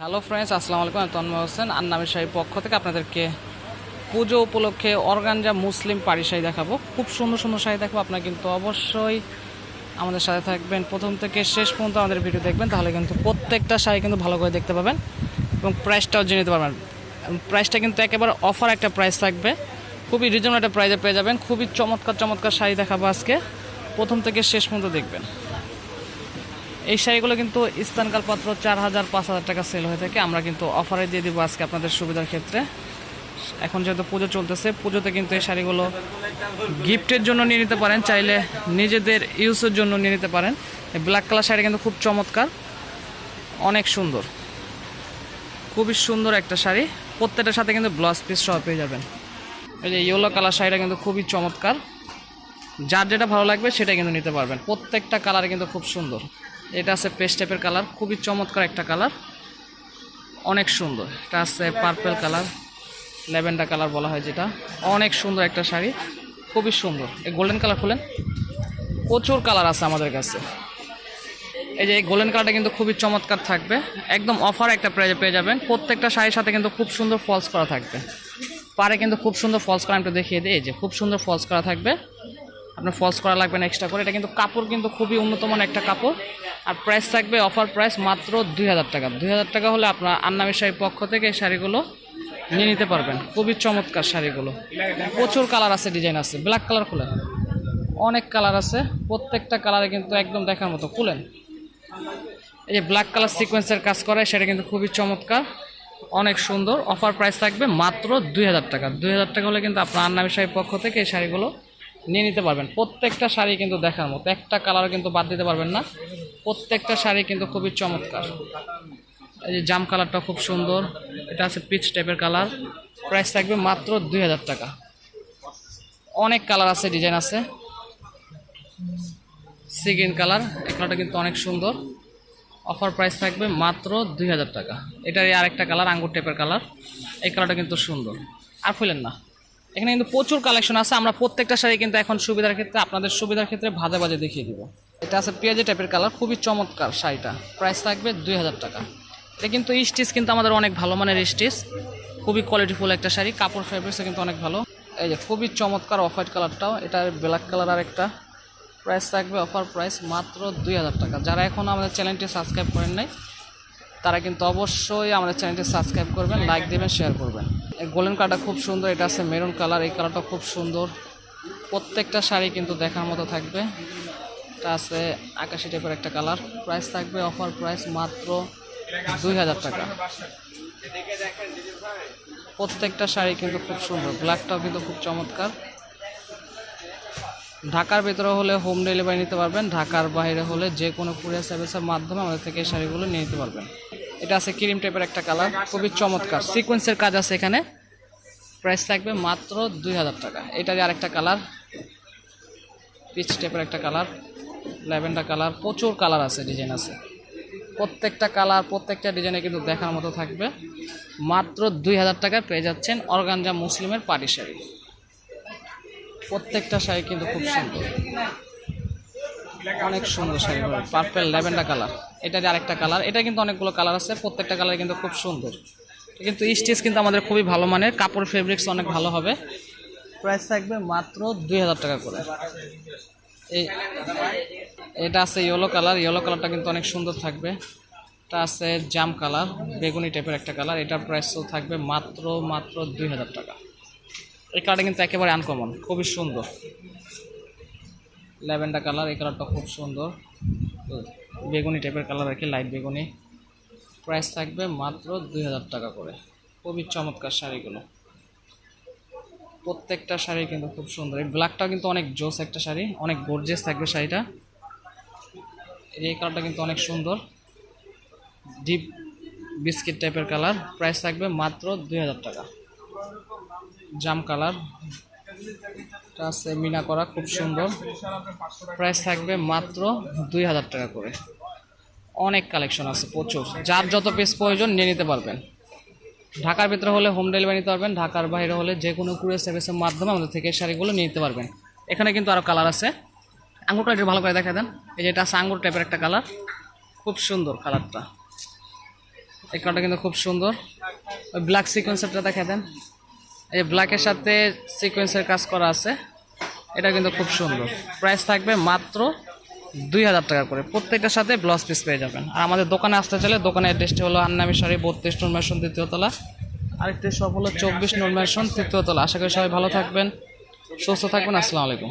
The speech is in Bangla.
হ্যালো ফ্রেন্ডস আসসালামু আলাইকুম, আমি তন্ময় হোসেন। আন্নামি শাড়ির পক্ষ থেকে আপনাদেরকে পুজো উপলক্ষে অর্গানজা মুসলিম পাড়ি শাড়ি দেখাবো। খুব সুন্দর সুন্দর শাড়ি দেখাবো। আপনারা কিন্তু অবশ্যই আমাদের সাথে থাকবেন। প্রথম থেকে শেষ পর্যন্ত আমাদের ভিডিও দেখবেন, তাহলে কিন্তু প্রত্যেকটা শাড়ি কিন্তু ভালো করে দেখতে পাবেন এবং প্রাইসটাও জেনে নিতে পারবেন। প্রাইসটা কিন্তু একেবারে অফার একটা প্রাইস থাকবে। খুবই রিজনেবল একটা প্রাইসে পেয়ে যাবেন। খুবই চমৎকার চমৎকার শাড়ি দেখাবো আজকে। প্রথম থেকে শেষ পর্যন্ত দেখবেন। এই শাড়িগুলো কিন্তু স্থানকাল পাত্র চার হাজার, পাঁচ হাজার টাকা সেল হয়ে থাকে। আমরা কিন্তু অফারে দিয়ে দিব আজকে আপনাদের সুবিধার ক্ষেত্রে। এখন যেহেতু পুজো চলতেছে, পুজোতে কিন্তু এই শাড়িগুলো গিফটের জন্য নিয়ে নিতে পারেন, চাইলে নিজেদের ইউজের জন্য নিয়ে নিতে পারেন। ব্ল্যাক কালার শাড়ি কিন্তু খুব চমৎকার, অনেক সুন্দর। খুবই সুন্দর একটা শাড়ি, প্রত্যেকটার সাথে কিন্তু ব্লাউজ পিস সহ পেয়ে যাবেন। এই যে ইয়েলো কালার শাড়িটা কিন্তু খুবই চমৎকার, যার যেটা ভালো লাগবে সেটা কিন্তু নিতে পারবেন। প্রত্যেকটা কালার কিন্তু খুব সুন্দর। এটা আছে পেস্ট টাইপের কালার, খুবই চমৎকার একটা কালার। অনেক সুন্দর। এটা আছে পার্পেল কালার, ল্যাভেন্ডার কালার বলা হয় যেটা। অনেক সুন্দর একটা শাড়ি, খুবই সুন্দর। এই গোল্ডেন কালার খুলেন? প্রচুর কালার আছে আমাদের কাছে। এই যে এই গোল্ডেন কালারটা কিন্তু খুবই চমৎকার থাকবে। একদম অফার একটা প্রাইজে পেয়ে যাবেন। প্রত্যেকটা শাড়ির সাথে কিন্তু খুব সুন্দর ফলস করা থাকবে। পারে কিন্তু খুব সুন্দর ফলস করা, আমি দেখিয়ে দিই। এই যে খুব সুন্দর ফলস করা থাকবে। আপনার ফলস করা লাগবে না এক্সট্রা করে। এটা কিন্তু কাপড় কিন্তু খুবই উন্নত মানের একটা কাপড়। আর প্রাইস থাকবে অফার প্রাইস মাত্র দুই হাজার টাকা। দুই হাজার টাকা হলে আপনার আন্নামি শাড়ির পক্ষ থেকে এই শাড়িগুলো নিয়ে নিতে পারবেন। খুবই চমৎকার শাড়িগুলো। প্রচুর কালার আছে ডিজাইন আছে। ব্ল্যাক কালার খুলেন। অনেক কালার আছে। প্রত্যেকটা কালারে কিন্তু একদম দেখার মতো খুলেন। এই যে ব্ল্যাক কালার সিকোয়েন্সের কাজ করে সেটা কিন্তু খুবই চমৎকার। অনেক সুন্দর। অফার প্রাইস থাকবে মাত্র দুই হাজার টাকা। দুই হাজার টাকা হলে কিন্তু আপনার আন্নামি শাড়ির পক্ষ থেকে এই শাড়িগুলো নিয়ে নিতে পারবেন। প্রত্যেকটা শাড়ি কিন্তু দেখার মতো। একটা কালারও কিন্তু বাদ দিতে পারবেন না। প্রত্যেকটা শাড়ি কিন্তু খুবই চমৎকার। এই যে জাম কালারটা খুব সুন্দর। এটা আছে পিচ টাইপের কালার প্রাইস থাকবে মাত্র দুই হাজার টাকা। অনেক কালার আছে ডিজাইন আছে। সিগিন কালার এই কালারটা কিন্তু অনেক সুন্দর। অফার প্রাইস থাকবে মাত্র দুই হাজার টাকা। এটারই আরেকটা কালার আঙ্গুর টাইপের কালার এই কালারটা কিন্তু সুন্দর। আর ফুলেন না। এখানে কিন্তু প্রচুর কালেকশন আছে। আমরা প্রত্যেকটা শাড়ি কিন্তু এখন সুবিধার ক্ষেত্রে, আপনাদের সুবিধার ক্ষেত্রে ভাজে ভাজে দেখিয়ে দিব। এটা আছে পেঁয়াজি টাইপের কালার খুবই চমৎকার শাড়িটা। প্রাইস থাকবে দুই হাজার টাকা। এটা কিন্তু স্টিচ কিন্তু আমাদের অনেক ভালো মানের স্টিচ খুবই কোয়ালিটিফুল একটা শাড়ি, কাপড় ফেব্রিক্সও কিন্তু অনেক ভালো। এই যে খুবই চমৎকার অফ হোয়াইট কালারটাও এটা ব্ল্যাক কালার আর একটা প্রাইস থাকবে অফার প্রাইস মাত্র দুই হাজার টাকা। যারা এখন আমাদের চ্যানেলটি সাবস্ক্রাইব করেন নাই, তারা কিন্তু অবশ্যই আমাদের চ্যানেলটি সাবস্ক্রাইব করবেন লাইক দেবেন শেয়ার করবেন। গোল্ডেন কালারটা খুব সুন্দর, এটা আছে মেরুন কালার, এই কালারটা খুব সুন্দর। প্রত্যেকটা শাড়ি কিন্তু দেখার মতো থাকবে। এটা আছে আকাশি টাইপের একটা কালার। প্রাইস থাকবে অফার প্রাইস মাত্র দুই হাজার টাকা। প্রত্যেকটা শাড়ি কিন্তু খুব সুন্দর ব্ল্যাকটাও কিন্তু খুব চমৎকার। ঢাকার ভেতরে হলে হোম ডেলিভারি নিতে পারবেন, ঢাকার বাইরে হলে যে কোনো কুরিয়ার সার্ভিসের মাধ্যমে আমাদের থেকে এই শাড়িগুলো নিয়ে নিতে পারবেন। এটা আছে ক্রিম টাইপের একটা কালার, খুবই চমৎকার। সিকোয়েন্সের কাজ আছে এখানে। প্রাইস থাকবে মাত্র দুই হাজার টাকা। এটারই আরেকটা কালার, পিচ টাইপের একটা কালার, ল্যাভেন্ডার কালার, প্রচুর কালার আছে, ডিজাইন আছে। প্রত্যেকটা কালার, প্রত্যেকটা ডিজাইনে কিন্তু দেখার মতো থাকবে। মাত্র দুই হাজার টাকায় পেয়ে যাচ্ছেন অর্গানজা মুসলিমের পাটি শাড়ি। প্রত্যেকটা শাড়ি কিন্তু খুব সুন্দর। অনেক সুন্দর শাড়ি পার্পেল ল্যাভেন্ডার কালার এটার আরেকটা কালার এটা কিন্তু অনেকগুলো কালার আছে। প্রত্যেকটা কালার কিন্তু খুব সুন্দর। কিন্তু স্টিচ কিন্তু আমাদের খুবই ভালো মানের। কাপড় ফেব্রিক্স অনেক ভালো হবে। প্রাইস থাকবে মাত্র দুই হাজার টাকা করে। এই এটা আছে ইয়েলো কালার ইয়েলো কালারটা কিন্তু অনেক সুন্দর থাকবে। এটা আছে জাম কালার বেগুনি টাইপের একটা কালার এটার প্রাইসও থাকবে মাত্র মাত্র দুই হাজার টাকা। এই কালারটা কিন্তু একেবারে আনকমন খুবই সুন্দর। ল্যাভেন্ডার কালার, এই কালারটা খুব সুন্দর। বেগুনি টাইপের কালার আর কি লাইট বেগুনি। প্রাইস থাকবে মাত্র দুই হাজার টাকা করে। খুবই চমৎকার শাড়িগুলো। প্রত্যেকটা শাড়ি কিন্তু খুব সুন্দর। এই ব্ল্যাকটাও কিন্তু অনেক জোস একটা শাড়ি, অনেক গর্জিয়াস থাকবে শাড়িটা। এই কালারটা কিন্তু অনেক সুন্দর। ডিপ বিস্কিট টাইপের কালার। প্রাইস থাকবে মাত্র দুই হাজার টাকা। জাম কালার। এটা মিনা করা, খুব সুন্দর। প্রাইস থাকবে মাত্র দুই হাজার টাকা করে। অনেক কালেকশন আছে, প্রচুর। যার যত পিস প্রয়োজন নিয়ে নিতে পারবেন। ঢাকার ভিতরে হলে হোম ডেলিভারি নিতে পারবেন, ঢাকার বাইরে হলে যে কোনো কুরিয়ার সার্ভিসের মাধ্যমে আমাদের থেকে শাড়িগুলো নিয়ে নিতে পারবেন। এখানে কিন্তু আরও কালার আছে। আঙ্গুরটা একটু ভালো করে দেখা দেন। এই যে এটা আছে আঙ্গুর টাইপের একটা কালার খুব সুন্দর কালারটা এই কালারটা কিন্তু খুব সুন্দর। ব্ল্যাক সিকোয়েন্সারটা দেখা দেন। এই ব্ল্যাকের সাথে সিকোয়েন্সের কাজ করা আছে, এটা কিন্তু খুব সুন্দর। প্রাইস থাকবে মাত্র দুই হাজার টাকা করে। প্রত্যেকটার সাথে ব্লাউজ পিস পেয়ে যাবেন। আর আমাদের দোকানে আসতে চাইলে, দোকানের অ্যাড্রেসটি হলো আন্নামি শাড়ি, বত্রিশ নর্মেশন দ্বিতীয়তলা আরেকটি শপ হলো চব্বিশ নর্মেশন তৃতীয়তলা আশা করি সবাই ভালো থাকবেন, সুস্থ থাকবেন। আসসালামু আলাইকুম।